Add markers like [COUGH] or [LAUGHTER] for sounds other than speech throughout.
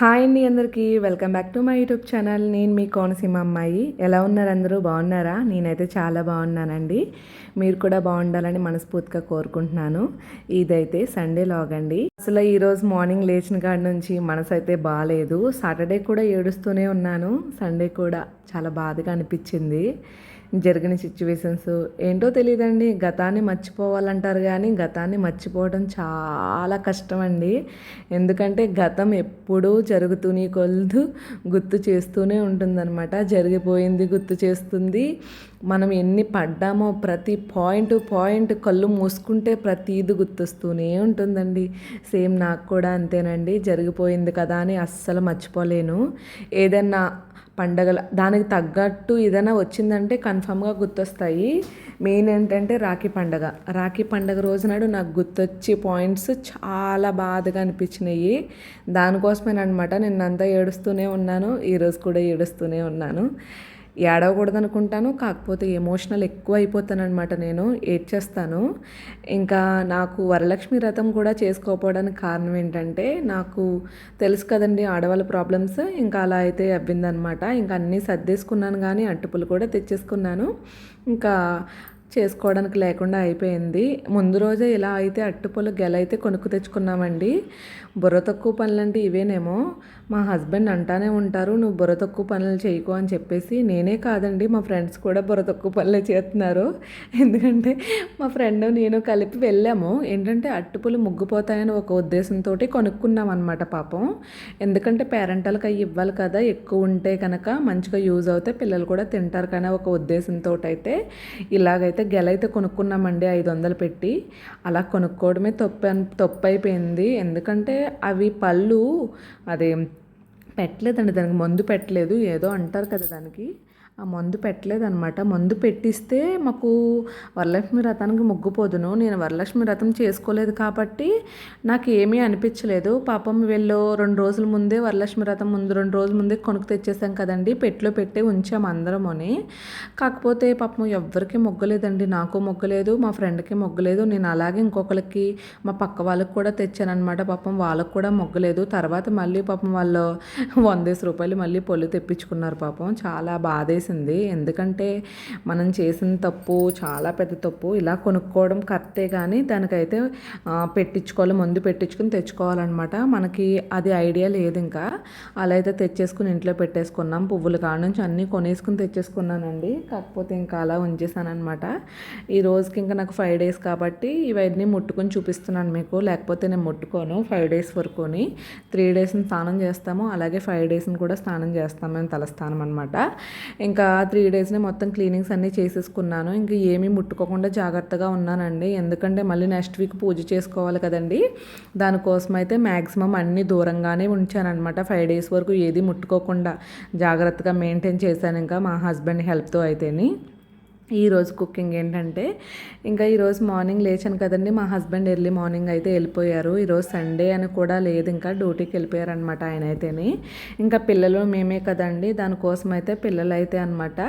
Hi అండి అందరికీ. Welcome back to my YouTube channel. నేను మీ కోనసీమ అమ్మాయి. ఎలా ఉన్నారు అందరూ? బాగున్నారా? నేనైతే చాలా బాగున్నానండి. మీరు కూడా బాగుండాలని మనస్ఫూర్తిగా కోరుకుంటున్నాను. ఇదైతే సండే లాగ్ అండి. అసలు ఈరోజు మార్నింగ్ లేచిన కాడి నుంచి మనసు అయితే బాగాలేదు సాటర్డే కూడా ఏడుస్తూనే ఉన్నాను. సండే కూడా చాలా బాధగా అనిపించింది. జరిగిన సిచ్యువేషన్స్ ఏంటో తెలియదండి గతాన్ని మర్చిపోవాలంటారు కానీ గతాన్ని మర్చిపోవడం చాలా కష్టం అండి ఎందుకంటే గతం ఎప్పుడూ జరుగుతూనే కొలుదు గుర్తు చేస్తూనే ఉంటుందన్నమాట. జరిగిపోయింది గుర్తు చేస్తుంది. మనం ఎన్ని పడ్డామో ప్రతి పాయింట్ పాయింట్ కళ్ళు మూసుకుంటే ప్రతిది గుర్తొస్తూనే ఉంటుందండి. సేమ్ నాకు కూడా అంతేనండి. జరిగిపోయింది కదా అని అస్సలు మర్చిపోలేను. ఏదన్నా పండగల దానికి తగ్గట్టు ఏదైనా వచ్చిందంటే కన్ఫామ్గా గుర్తొస్తాయి. మెయిన్ ఏంటంటే రాఖీ పండగ. రాఖీ పండగ రోజునాడు నాకు గుర్తొచ్చే పాయింట్స్ చాలా బాధగా అనిపించినాయి. దానికోసమేనమాట నిన్నంతా ఏడుస్తూనే ఉన్నాను ఈరోజు కూడా ఏడుస్తూనే ఉన్నాను. ఏడవకూడదు అనుకుంటాను కాకపోతే ఎమోషనల్ ఎక్కువ అయిపోతాను అనమాట నేను ఏడ్చేస్తాను. ఇంకా నాకు వరలక్ష్మి రథం కూడా చేసుకోకపోవడానికి కారణం ఏంటంటే నాకు తెలుసు కదండి ఆడవాళ్ళ ప్రాబ్లమ్స్ ఇంకా అలా అయితే అవ్విందనమాట ఇంకా అన్నీ సర్దేసుకున్నాను కానీ అట్టుపులు కూడా తెచ్చేసుకున్నాను. ఇంకా చేసుకోవడానికి లేకుండా అయిపోయింది. ముందు రోజే ఇలా అయితే అట్టుపొల గెల అయితే కొనుక్కు తెచ్చుకున్నామండి. బుర్ర తక్కువ పనులంటే ఇవేనేమో. మా హస్బెండ్ అంటానే ఉంటారు నువ్వు బుర్ర తక్కువ పనులు చేయకు అని చెప్పేసి నేనే కాదండి మా ఫ్రెండ్స్ కూడా బుర్ర తక్కువ పనులే చేస్తున్నారు. ఎందుకంటే మా ఫ్రెండ్ నేను కలిపి వెళ్ళాము. ఏంటంటే అట్టుపులు ముగ్గిపోతాయని ఒక ఉద్దేశంతో కొనుక్కున్నాం అనమాట పాపం. ఎందుకంటే పేరెంటల్కి అవి ఇవ్వాలి కదా ఎక్కువ ఉంటే కనుక మంచిగా యూజ్ అవుతే పిల్లలు కూడా తింటారు కానీ ఒక ఉద్దేశంతో అయితే ఇలాగైతే గెలైతే కొనుక్కున్నామండి ఐదు వందలు పెట్టి. అలా కొనుక్కోవడమే తప్పు తప్పు అయిపోయింది ఎందుకంటే అవి పళ్ళు అదే పెట్టలేదండి. దానికి మందు పెట్టలేదు. ఏదో అంటారు కదా దానికి. ఆ మందు పెట్టలేదనమాట మందు పెట్టిస్తే మాకు వరలక్ష్మి రథానికి మొగ్గుపోదును నేను వరలక్ష్మి రథం చేసుకోలేదు కాబట్టి నాకు ఏమీ అనిపించలేదు. పాపం వీళ్ళు రెండు రోజుల ముందే వరలక్ష్మి రథం ముందు రెండు రోజుల ముందే కొనుక్కు తెచ్చేసాం కదండి. పెట్టులో పెట్టి ఉంచాం అందరమని కాకపోతే పాపం ఎవ్వరికీ మొగ్గలేదండి. నాకు మొగ్గలేదు మా ఫ్రెండ్కి మొగ్గలేదు. నేను అలాగే ఇంకొకరికి మా పక్క వాళ్ళకి కూడా తెచ్చానమాట పాపం వాళ్ళకి కూడా మొగ్గలేదు. తర్వాత మళ్ళీ పాపం వాళ్ళు వందేసి రూపాయలు మళ్ళీ పొల్లు తెప్పించుకున్నారు పాపం. చాలా బాధేసి చేసింది. ఎందుకంటే మనం చేసిన తప్పు చాలా పెద్ద తప్పు ఇలా కొనుక్కోవడం కరెక్టే కానీ దానికైతే పెట్టించుకోవాలి ముందు పెట్టించుకుని తెచ్చుకోవాలన్నమాట. మనకి అది ఐడియా లేదు ఇంకా. అలా అయితే తెచ్చేసుకుని ఇంట్లో పెట్టేసుకున్నాం. పువ్వులు కాడ నుంచి అన్నీ కొనేసుకుని తెచ్చేసుకున్నానండి. కాకపోతే ఇంకా అలా ఉంచేసానమాట ఈ రోజుకి ఇంకా నాకు ఫైవ్ డేస్ కాబట్టి ఇవన్నీ ముట్టుకొని చూపిస్తున్నాను మీకు. లేకపోతే నేను ముట్టుకోను ఫైవ్ డేస్ వరకుని. త్రీ డేస్ని స్నానం చేస్తాము. అలాగే ఫైవ్ డేస్ని కూడా స్నానం చేస్తాము మేము తలస్థానం అనమాట ఇంకా ఇంకా త్రీ డేస్నే మొత్తం క్లీనింగ్స్ అన్నీ చేసేసుకున్నాను. ఇంకా ఏమీ ముట్టుకోకుండా జాగ్రత్తగా ఉన్నానండి. ఎందుకంటే మళ్ళీ నెక్స్ట్ వీక్ పూజ చేసుకోవాలి కదండి. దానికోసం అయితే మ్యాక్సిమం అన్నీ దూరంగానే ఉంచానమాట ఫైవ్ డేస్ వరకు ఏది ముట్టుకోకుండా జాగ్రత్తగా మెయింటైన్ చేశాను. ఇంకా మా హస్బెండ్ హెల్ప్తో అయితేని. ఈరోజు కుకింగ్ ఏంటంటే ఇంకా ఈరోజు మార్నింగ్ లేచాను కదండి. మా హస్బెండ్ ఎర్లీ మార్నింగ్ అయితే వెళ్ళిపోయారు. ఈరోజు సండే అని కూడా లేదు. ఇంకా డ్యూటీకి వెళ్ళిపోయారు అనమాట ఆయన అయితేని. ఇంకా పిల్లలు మేమే కదండి. దానికోసం అయితే పిల్లలు అయితే అనమాట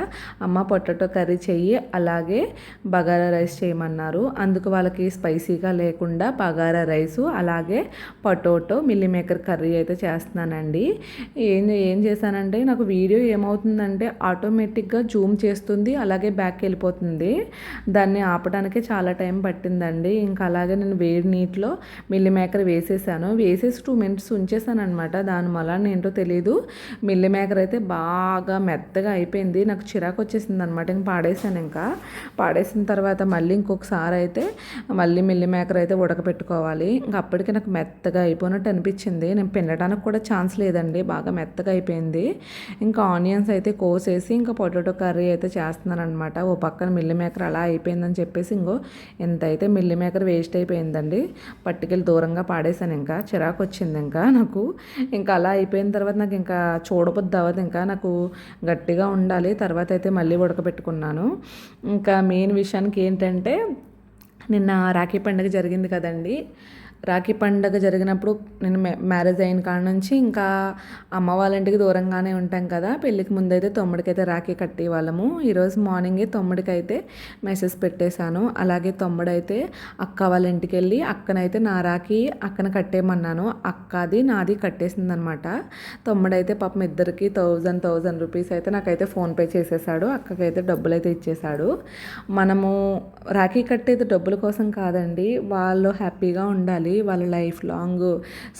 అమ్మ పొటాటో కర్రీ చెయ్యి అలాగే బగారా రైస్ చేయమన్నారు. అందుకు వాళ్ళకి స్పైసీగా లేకుండా బగారా రైసు అలాగే పొటాటో మిల్లీ మేకర్ కర్రీ అయితే చేస్తున్నానండి. ఏం ఏం చేశానంటే నాకు వీడియో ఏమవుతుందంటే ఆటోమేటిక్గా జూమ్ చేస్తుంది. అలాగే బ్యాక్ వెళ్ళిపోతుంది. దాన్ని ఆపడానికి చాలా టైం పట్టిందండి. ఇంకా అలాగే నేను వేడి నీటిలో మిల్లి మేకర్ వేసేసాను. వేసేసి టూ మినిట్స్ ఉంచేసాను అనమాట దాని మళ్ళా ఏంటో తెలియదు మిల్లి మేకర్ అయితే బాగా మెత్తగా అయిపోయింది. నాకు చిరాకు వచ్చేసింది అనమాట ఇంక పాడేసాను ఇంకా. పాడేసిన తర్వాత మళ్ళీ ఇంకొకసారి అయితే మళ్ళీ మిల్లి మేకర్ అయితే ఉడకపెట్టుకోవాలి. ఇంకా అప్పటికి నాకు మెత్తగా అయిపోయినట్టు అనిపించింది. నేను పిండడానికి కూడా ఛాన్స్ లేదండి. బాగా మెత్తగా అయిపోయింది. ఇంకా ఆనియన్స్ అయితే కోసేసి ఇంకా పొటాటో కర్రీ అయితే చేస్తున్నాను అనమాట ఓ పక్కన మిల్లి మేకర్ అలా అయిపోయిందని చెప్పేసి ఇంకో ఎంత అయితే మిల్లి మేకర్ వేస్ట్ అయిపోయిందండి పట్టుకెళ్ళి దూరంగా పాడేశాను ఇంకా చిరాకు వచ్చింది ఇంకా నాకు. ఇంకా అలా అయిపోయిన తర్వాత నాకు ఇంకా చూడబుద్ది అవ్వదు ఇంకా నాకు గట్టిగా ఉండాలి తర్వాత అయితే మళ్ళీ ఉడకబెట్టుకున్నాను. ఇంకా మెయిన్ విషయానికి ఏంటంటే నిన్న రాఖీ పండుగ జరిగింది కదండి రాఖీ పండగ జరిగినప్పుడు నేను మ్యా మ్యారేజ్ అయిన కాడ నుంచి ఇంకా అమ్మ వాళ్ళ ఇంటికి దూరంగానే ఉంటాం కదా. పెళ్ళికి ముందైతే తమ్ముడికైతే రాఖీ కట్టేవాళ్ళము. ఈరోజు మార్నింగే తమ్ముడికి అయితే మెసేజ్ పెట్టేశాను. అలాగే తమ్ముడైతే అక్క వాళ్ళ ఇంటికి వెళ్ళి అక్కనైతే నా రాఖీ అక్కన కట్టేయమన్నాను. అక్కది నాది కట్టేసింది అనమాట తమ్ముడైతే పాపం ఇద్దరికి థౌజండ్ థౌజండ్ రూపీస్ అయితే నాకైతే ఫోన్పే చేసేసాడు. అక్కకైతే డబ్బులు అయితే ఇచ్చేసాడు మనము రాఖీ కట్టేది డబ్బుల కోసం కాదండి వాళ్ళు హ్యాపీగా ఉండాలి. వాళ్ళ లైఫ్ లాంగ్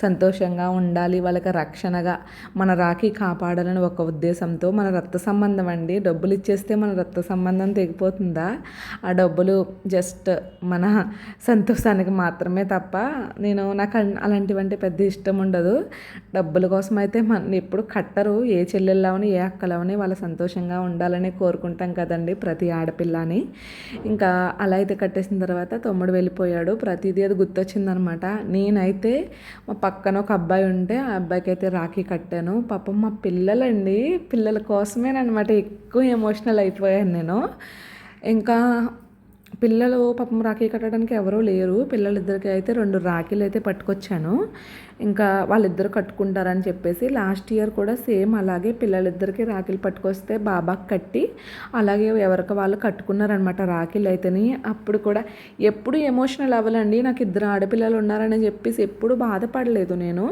సంతోషంగా ఉండాలి వాళ్ళకి రక్షణగా మన రాఖీ కాపాడాలని ఒక ఉద్దేశంతో మన రక్త సంబంధం అండి. డబ్బులు ఇచ్చేస్తే మన రక్త సంబంధం తెగిపోతుందా? ఆ డబ్బులు జస్ట్ మన సంతోషానికి మాత్రమే తప్ప నేను నాకు అలాంటివంటే పెద్ద ఇష్టం ఉండదు. డబ్బుల కోసం అయితే మన ఎప్పుడు కట్టరు. ఏ చెల్లెళ్ళవని ఏ అక్కలవని వాళ్ళ సంతోషంగా ఉండాలని కోరుకుంటాం కదండి ప్రతి ఆడపిల్లని. ఇంకా అలా అయితే కట్టేసిన తర్వాత తమ్ముడు వెళ్ళిపోయాడు. ప్రతిదీ అది గుర్తొచ్చిందనమాట. నేనైతే మా పక్కన ఒక అబ్బాయి ఉంటే ఆ అబ్బాయికి అయితే రాఖీ కట్టాను. పాపం మా పిల్లలండి పిల్లల కోసమేనమాట ఎక్కువ ఎమోషనల్ అయిపోయాను నేను. ఇంకా పిల్లలు పాపం రాఖీ కట్టడానికి ఎవరూ లేరు. పిల్లలిద్దరికి అయితే రెండు రాఖీలు అయితే పట్టుకొచ్చాను. ఇంకా వాళ్ళిద్దరు కట్టుకుంటారని చెప్పేసి లాస్ట్ ఇయర్ కూడా సేమ్ అలాగే పిల్లలిద్దరికి రాఖీలు పట్టుకొస్తే బాబాకి కట్టి అలాగే ఎవరికి వాళ్ళు కట్టుకున్నారనమాట రాఖీలు అయితేని. అప్పుడు కూడా ఎప్పుడు ఎమోషనల్ అవ్వాలండి నాకు ఇద్దరు ఆడపిల్లలు ఉన్నారని చెప్పేసి ఎప్పుడు బాధపడలేదు నేను.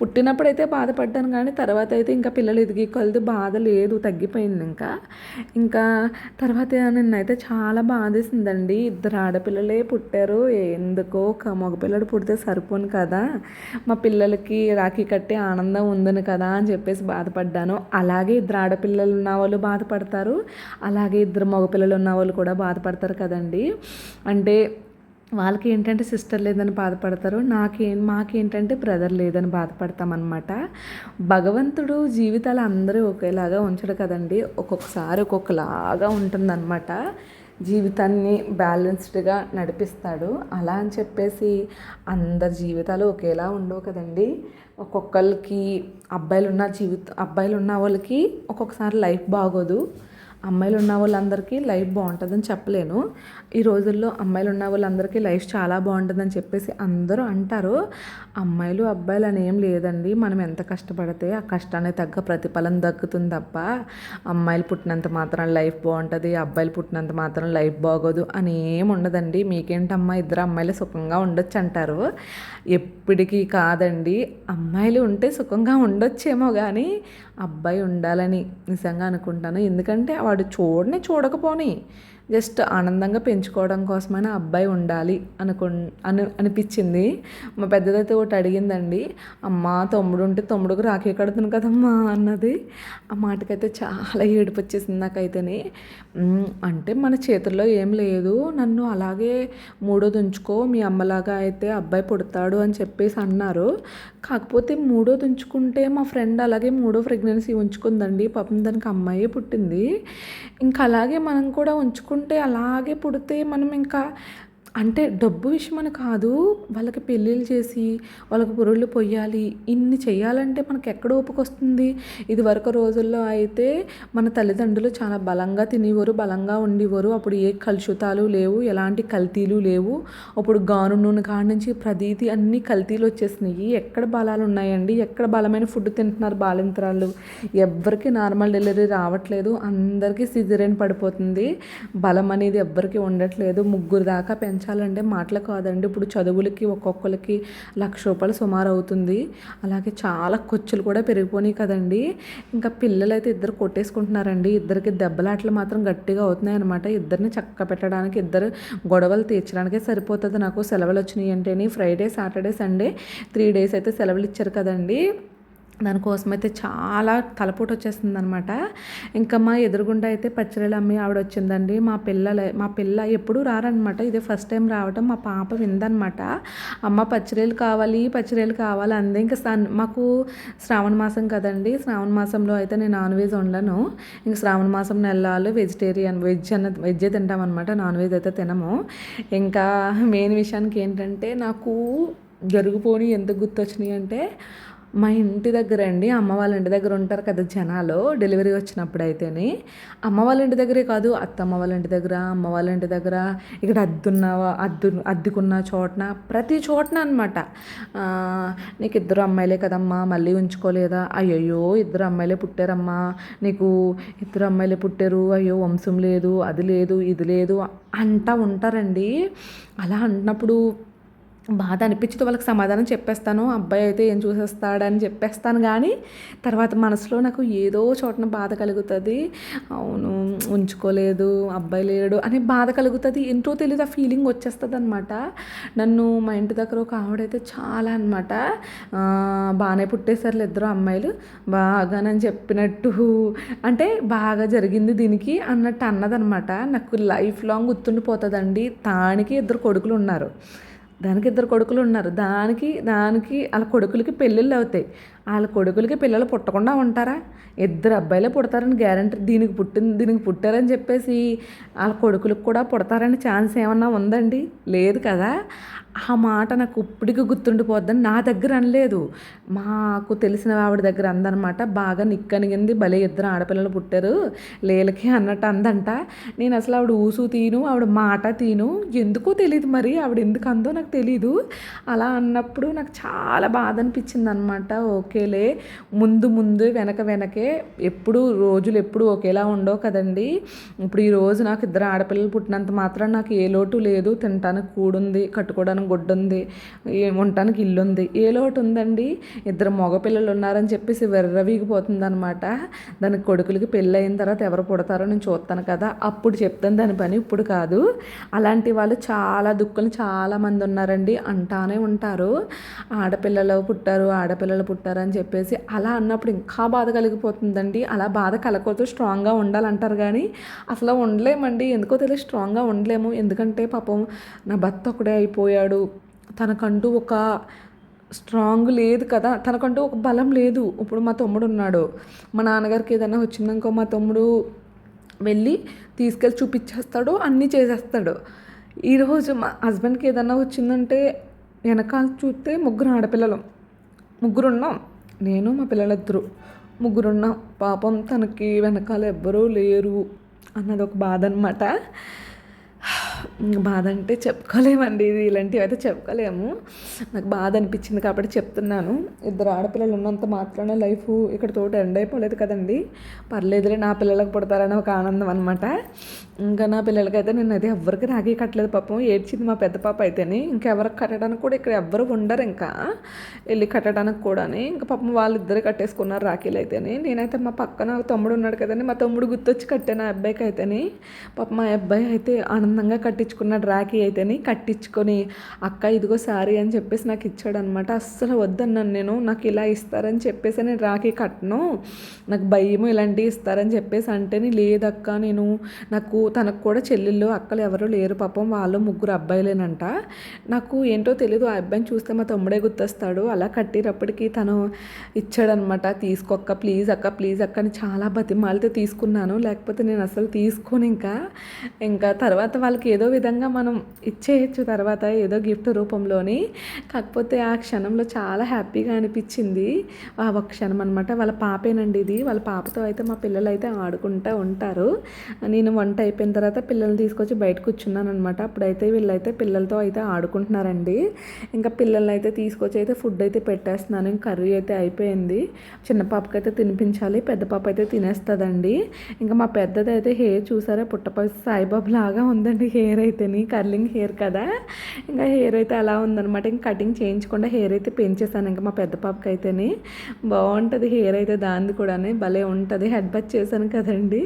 పుట్టినప్పుడు అయితే బాధపడ్డాను కానీ తర్వాత అయితే ఇంకా పిల్లలు ఎదిగి కొలది బాధ లేదు తగ్గిపోయింది ఇంకా. ఇంకా తర్వాత నిన్నైతే చాలా బాధేసిందండి. ఇద్దరు ఆడపిల్లలే పుట్టారు ఎందుకో ఒక మగపిల్లడు పుడితే సరిపోను కదా. మా పిల్లలకి రాఖీ కట్టే ఆనందం ఉందని కదా అని చెప్పేసి బాధపడ్డాను. అలాగే ఇద్దరు ఆడపిల్లలు ఉన్న వాళ్ళు బాధపడతారు. అలాగే ఇద్దరు మగపిల్లలు ఉన్న వాళ్ళు కూడా బాధపడతారు కదండి. అంటే వాళ్ళకి ఏంటంటే సిస్టర్ లేదని బాధపడతారు. నాకే మాకేంటంటే బ్రదర్ లేదని బాధపడతామన్నమాట. భగవంతుడు జీవితాలు అందరూ ఒకేలాగా ఉంచడు కదండి. ఒక్కొక్కసారి ఒక్కొక్కలాగా ఉంటుందన్నమాట. జీవితాన్ని బ్యాలెన్స్డ్గా నడిపిస్తాడు. అలా అని చెప్పేసి అందరి జీవితాలు ఒకేలా ఉండవు కదండి. ఒక్కొక్కరికి అబ్బాయిలు ఉన్న జీవిత అబ్బాయిలు ఉన్న వాళ్ళకి ఒక్కొక్కసారి లైఫ్ బాగోదు. అమ్మాయిలు ఉన్న వాళ్ళందరికీ లైఫ్ బాగుంటుందని చెప్పలేను. ఈ రోజుల్లో అమ్మాయిలు ఉన్న వాళ్ళందరికీ లైఫ్ చాలా బాగుంటుందని చెప్పేసి అందరూ అంటారు. అమ్మాయిలు అబ్బాయిలు అని ఏం లేదండి. మనం ఎంత కష్టపడితే ఆ కష్టానికి తగ్గ ప్రతిఫలం దక్కుతుంది తప్ప అమ్మాయిలు పుట్టినంత మాత్రం లైఫ్ బాగుంటుంది అబ్బాయిలు పుట్టినంత మాత్రం లైఫ్ బాగోదు అని ఏం ఉండదండి. మీకేంటమ్మా? ఇద్దరు అమ్మాయిలు సుఖంగా ఉండొచ్చు అంటారు. ఎప్పటికీ కాదండి. అమ్మాయిలు ఉంటే సుఖంగా ఉండొచ్చేమో కానీ అబ్బాయి ఉండాలని నిజంగా అనుకుంటాను. ఎందుకంటే వాడు చూడని చూడకపోని జస్ట్ ఆనందంగా పెంచుకోవడం కోసమైనా అబ్బాయి ఉండాలి అనుకు అని అనిపించింది. మా పెద్దదైతే ఒకటి అడిగిందండి అమ్మ తమ్ముడు ఉంటే తమ్ముడుకు రాఖీ కడుతుంది కదమ్మా అన్నది. ఆ మాటకైతే చాలా ఏడుపు వచ్చేసింది నాకైతేనే అంటే మన చేతుల్లో ఏం లేదు నన్ను అలాగే మూడోది ఉంచుకో మీ అమ్మలాగా అయితే అబ్బాయి పుడతాడు అని చెప్పేసి అన్నారు. కాకపోతే మూడోది ఉంచుకుంటే మా ఫ్రెండ్ అలాగే మూడో ప్రెగ్నెన్సీ ఉంచుకుందండి. పాపం దానికి అమ్మాయి పుట్టింది. ఇంకా అలాగే మనం కూడా ఉంచుకుంటే ఉంటే అలాగే పుడితే మనం ఇంకా అంటే డబ్బు విషయమని కాదు వాళ్ళకి పెళ్ళిళ్ళు చేసి వాళ్ళకి పురుళ్ళు పొయ్యాలి ఇన్ని చేయాలంటే మనకి ఎక్కడ ఓపుకొస్తుంది ఇది వరకు రోజుల్లో అయితే మన తల్లిదండ్రులు చాలా బలంగా తినేవారు బలంగా ఉండేవారు. అప్పుడు ఏ కలుషితాలు లేవు ఎలాంటి కల్తీలు లేవు. అప్పుడు గాను నూనె కాడ నుంచి ప్రతీది అన్ని కల్తీలు వచ్చేసినాయి. ఎక్కడ బలాలు ఉన్నాయండి? ఎక్కడ బలమైన ఫుడ్ తింటున్నారు బాలింతరాలు ఎవ్వరికి నార్మల్ డెలివరీ రావట్లేదు. అందరికీ సిజరేన్ పడిపోతుంది. బలం అనేది ఎవ్వరికి ఉండట్లేదు. ముగ్గురు దాకా పెంచ పెంచాలంటే మాటలు కాదండి. ఇప్పుడు చదువులకి ఒక్కొక్కరికి లక్ష రూపాయలు సుమారు అవుతుంది. అలాగే చాలా ఖర్చులు కూడా పెరిగిపోయినాయి కదండి. ఇంకా పిల్లలు అయితే ఇద్దరు కొట్టేసుకుంటున్నారండి. ఇద్దరికి దెబ్బలాటలు మాత్రం గట్టిగా అవుతున్నాయి అనమాట ఇద్దరిని చక్క పెట్టడానికి ఇద్దరు గొడవలు తీర్చడానికే సరిపోతుంది నాకు. సెలవులు వచ్చినాయి అంటే Friday Saturday Sunday three days అయితే సెలవులు ఇచ్చారు కదండి. దానికోసం అయితే చాలా తలపోటు వచ్చేస్తుంది అనమాట ఇంకా మా ఎదురుగుండా అయితే పచ్చడిలు అమ్మి ఆవిడ వచ్చిందండి మా పిల్లల మా పిల్ల ఎప్పుడు రారనమాట ఇదే ఫస్ట్ టైం రావటం మా పాప విందనమాట అమ్మ పచ్చడిలు కావాలి పచ్చడిలు కావాలి అంది. ఇంకా మాకు శ్రావణ మాసం కదండి. శ్రావణ మాసంలో అయితే నేను నాన్ వెజ్ వండను. ఇంక శ్రావణ మాసం నెలలు వెజిటేరియన్ వెజ్ అన్న వెజ్జే అనమాట నాన్ వెజ్ అయితే తినము. ఇంకా మెయిన్ విషయానికి ఏంటంటే నాకు జరుగుపోని ఎందుకు గుర్తొచ్చినాయి అంటే మా ఇంటి దగ్గర అండి అమ్మ వాళ్ళ ఇంటి దగ్గర ఉంటారు కదా జనాలు డెలివరీ వచ్చినప్పుడు అయితేనే. అమ్మ వాళ్ళ ఇంటి దగ్గరే కాదు అత్తమ్మ వాళ్ళ ఇంటి దగ్గర అమ్మ వాళ్ళ ఇంటి దగ్గర ఇక్కడ అద్దున్న అద్దు అద్దుకున్న చోటన ప్రతి చోటన అనమాట నీకు ఇద్దరు అమ్మాయిలే కదమ్మా మళ్ళీ ఉంచుకోలేదా? అయ్యయ్యో ఇద్దరు అమ్మాయిలే పుట్టారమ్మా. నీకు ఇద్దరు అమ్మాయిలే పుట్టారు అయ్యో వంశం లేదు అది లేదు ఇది లేదు అంటా ఉంటారండి. అలా అంటున్నప్పుడు బాధ అనిపించితే వాళ్ళకి సమాధానం చెప్పేస్తాను అబ్బాయి అయితే ఏం చూసేస్తాడని చెప్పేస్తాను కానీ తర్వాత మనసులో నాకు ఏదో చోటన బాధ కలుగుతుంది. అవును ఉంచుకోలేదు అబ్బాయి లేడు అని బాధ కలుగుతుంది. ఎంతో తెలియదు ఆ ఫీలింగ్ వచ్చేస్తుంది అనమాట నన్ను మా ఇంటి దగ్గర ఒక ఆవిడైతే చాలా అనమాట బాగానే పుట్టేశారు ఇద్దరు అమ్మాయిలు. బాగా నేను చెప్పినట్టు. అంటే బాగా జరిగింది దీనికి అన్నట్టు అన్నదనమాట నాకు లైఫ్ లాంగ్ గుర్తుండిపోతుందండి. తానికి ఇద్దరు కొడుకులు ఉన్నారు. దానికి ఇద్దరు కొడుకులు ఉన్నారు. దానికి దానికి వాళ్ళ కొడుకులకి పెళ్ళిళ్ళు అవుతాయి. వాళ్ళ కొడుకులకి పిల్లలు పుట్టకుండా ఉంటారా? ఇద్దరు అబ్బాయిలే పుడతారని గ్యారంటీ దీనికి పుట్టింది దీనికి పుట్టారని చెప్పేసి వాళ్ళ కొడుకులకు కూడా పుడతారని ఛాన్స్ ఏమన్నా ఉందండి? లేదు కదా? ఆ మాట నాకు ఇప్పటికీ గుర్తుండిపోద్దని నా దగ్గర అనలేదు. మాకు తెలిసిన ఆవిడ దగ్గర అందనమాట. బాగా నిక్కనిగింది భలే ఇద్దరు ఆడపిల్లలు పుట్టారు. లేలకి అన్నట్టు అందంట. నేను అసలు ఆవిడ ఊసు తీను ఆవిడ మాట తీను. ఎందుకో తెలియదు మరి ఆవిడ ఎందుకు అందో నాకు తెలీదు. అలా అన్నప్పుడు నాకు చాలా బాధ అనిపించింది అనమాట ఓకే. ఒకేలే ముందు ముందు వెనక వెనకే ఎప్పుడు రోజులు ఎప్పుడు ఒకేలా ఉండవు కదండి. ఇప్పుడు ఈ రోజు నాకు ఇద్దరు ఆడపిల్లలు పుట్టినంత మాత్రం నాకు ఏ లోటు లేదు. తినటానికి కూడుంది కట్టుకోవడానికి గుడ్డుంది ఉండటానికి ఇల్లు ఉంది ఏ లోటు ఉందండి? ఇద్దరు మగపిల్లలు ఉన్నారని చెప్పేసి వెర్రవీగిపోతుంది అనమాట దానికి కొడుకులకి పెళ్ళి అయిన తర్వాత ఎవరు పుడతారో నేను చూస్తాను కదా. అప్పుడు చెప్తాను దాని పని ఇప్పుడు కాదు. అలాంటి వాళ్ళు చాలా దుక్కులు చాలామంది ఉన్నారండి. అంటానే ఉంటారు. ఆడపిల్లలు పుట్టారు ఆడపిల్లలు పుట్టారు అని చెప్పేసి అలా అన్నప్పుడు ఇంకా బాధ కలిగిపోతుందండి. అలా బాధ కలగకూడదు స్ట్రాంగ్గా ఉండాలంటారు కానీ అసలు ఉండలేమండి. ఎందుకో తెలియదు స్ట్రాంగ్గా ఉండలేము. ఎందుకంటే పాపం నా భర్త ఒకడే అయిపోయాడు. తనకంటూ ఒక స్ట్రాంగ్ లేదు కదా. తనకంటూ ఒక బలం లేదు. ఇప్పుడు మా తమ్ముడు ఉన్నాడు. మా నాన్నగారికి ఏదైనా వచ్చిందనుకో మా తమ్ముడు వెళ్ళి తీసుకెళ్ళి చూపించేస్తాడు అన్నీ చేసేస్తాడు. ఈరోజు మా హస్బెండ్కి ఏదైనా వచ్చిందంటే వెనకాల చూస్తే ముగ్గురు ఆడపిల్లలు. ముగ్గురు ఉన్నాం నేను మా పిల్లలిద్దరు ముగ్గురున్నాం పాపం తనకి వెనకాల ఎవ్వరూ లేరు అన్నది ఒక బాధ అనమాట [SIGHS] బాధ అంటే చెప్పుకోలేమండి ఇది ఇలాంటివి అయితే చెప్పుకోలేము. నాకు బాధ అనిపించింది కాబట్టి చెప్తున్నాను. ఇద్దరు ఆడపిల్లలు ఉన్నంత మాత్రమే లైఫ్ ఇక్కడ తోట ఎండ్ అయిపోలేదు కదండి. పర్లేదులే నా పిల్లలకు పుడతారని ఒక ఆనందం అనమాట ఇంకా నా పిల్లలకైతే నేను అది ఎవరికి రాగి కట్టలేదు పాపం. ఏడ్చింది మా పెద్ద పాప అయితేనే. ఇంకెవరికి కట్టడానికి కూడా ఇక్కడ ఎవ్వరు ఉండరు ఇంకా. వెళ్ళి కట్టడానికి కూడా ఇంకా పాపం వాళ్ళిద్దరు కట్టేసుకున్నారు రాఖీలు అయితేనే. నేనైతే మా పక్కన తమ్ముడు ఉన్నాడు కదండి. మా తమ్ముడు గుర్తొచ్చి కట్టాను ఆ అబ్బాయికి అయితేనే. పాప మా అబ్బాయి అయితే ఆనందంగా కట్టించుకున్నాడు రాఖీ అయితేనే. కట్టించుకొని అక్క ఇదిగో సారీ అని చెప్పేసి నాకు ఇచ్చాడు అనమాట అస్సలు వద్దన్నాను నేను. నాకు ఇలా ఇస్తారని చెప్పేసి నేను రాఖీ కట్టను. నాకు భయము ఇలాంటివి ఇస్తారని చెప్పేసి అంటేనే లేదక్క నేను నాకు తనకు కూడా చెల్లెళ్ళు అక్కలు ఎవరు లేరు. పాపం వాళ్ళు ముగ్గురు అబ్బాయిలేనంట. నాకు ఏంటో తెలియదు ఆ అబ్బాయిని చూస్తే మా తమ్ముడే గుర్తొస్తాడు. అలా కట్టినప్పటికీ తను ఇచ్చాడనమాట తీసుకోక్క ప్లీజ్ అక్క ప్లీజ్ అక్క అని చాలా బతిమాలితే తీసుకున్నాను. లేకపోతే నేను అసలు తీసుకోను ఇంకా. ఇంకా తర్వాత వాళ్ళకి ఏదో విధంగా మనం ఇచ్చేయచ్చు తర్వాత ఏదో గిఫ్ట్ రూపంలోని. కాకపోతే ఆ క్షణంలో చాలా హ్యాపీగా అనిపించింది. ఆ ఒక క్షణం అనమాట వాళ్ళ పాపేనండి ఇది. వాళ్ళ పాపతో అయితే మా పిల్లలు అయితే ఆడుకుంటూ ఉంటారు. నేను వంట అయిపోయిన తర్వాత పిల్లల్ని తీసుకొచ్చి బయట కూర్చున్నాను అనమాట అప్పుడైతే వీళ్ళైతే పిల్లలతో అయితే ఆడుకుంటున్నారండి. ఇంకా పిల్లల్ని అయితే తీసుకొచ్చి అయితే ఫుడ్ అయితే పెట్టేస్తున్నాను. ఇంకా కర్రీ అయితే అయిపోయింది. చిన్న పాపకి అయితే తినిపించాలి. పెద్ద పాప అయితే తినేస్తుందండి. ఇంకా మా పెద్దది అయితే హెయిర్ చూసారా? పుట్టపై సాయిబాబు లాగా ఉందండి హెయిర్ అయితేని. కర్లింగ్ హెయిర్ కదా. ఇంకా హెయిర్ అయితే అలా ఉందనమాట ఇంకా కటింగ్ చేయించకుండా హెయిర్ అయితే పెంచేసాను ఇంకా మా పెద్ద పాపకి అయితేని బాగుంటుంది హెయిర్ అయితే దాంది కూడా భలే ఉంటుంది. హెడ్ బచ్ చేశాను కదండి.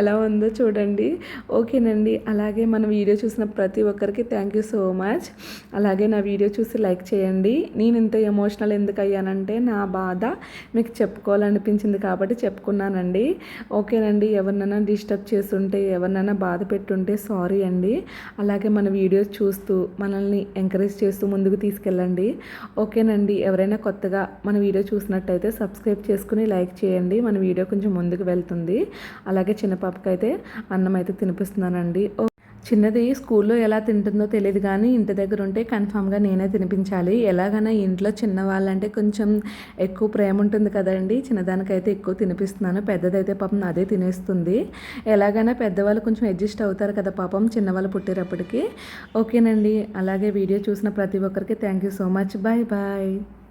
ఎలా ఉందో చూడండి. ఓకేనండి. అలాగే మన వీడియో చూసిన ప్రతి ఒక్కరికి థ్యాంక్ యూ సో మచ్ అలాగే నా వీడియో చూసి లైక్ చేయండి. నేను ఇంత ఎమోషనల్ ఎందుకు అయ్యానంటే నా బాధ మీకు చెప్పుకోవాలనిపించింది కాబట్టి చెప్పుకున్నానండి. ఓకేనండి. ఎవరినైనా డిస్టర్బ్ చేస్తుంటే ఎవరినైనా బాధ పెట్టుంటే సారీ అండి. అలాగే మన వీడియోస్ చూస్తూ మనల్ని ఎంకరేజ్ చేస్తూ ముందుకు తీసుకెళ్ళండి. ఓకేనండి. ఎవరైనా కొత్తగా మన వీడియో చూసినట్టయితే సబ్స్క్రైబ్ చేసుకుని లైక్ చేయండి. మన వీడియో కొంచెం ముందుకు వెళ్తుంది. అలాగే చిన్న పాపకైతే అన్నం అయితే తినిపిస్తున్నానండి. చిన్నది స్కూల్లో ఎలా తింటుందో తెలియదు కానీ ఇంటి దగ్గర ఉంటే కన్ఫామ్గా నేనే తినిపించాలి. ఎలాగైనా ఇంట్లో చిన్నవాళ్ళంటే కొంచెం ఎక్కువ ప్రేమ ఉంటుంది కదండి. చిన్నదానికైతే ఎక్కువ తినిపిస్తున్నాను. పెద్దదైతే పాపం అదే తినేస్తుంది. ఎలాగైనా పెద్దవాళ్ళు కొంచెం అడ్జస్ట్ అవుతారు కదా పాపం చిన్నవాళ్ళు పుట్టేటప్పటికి ఓకేనండి. అలాగే వీడియో చూసిన ప్రతి ఒక్కరికి thank you so much. Bye bye.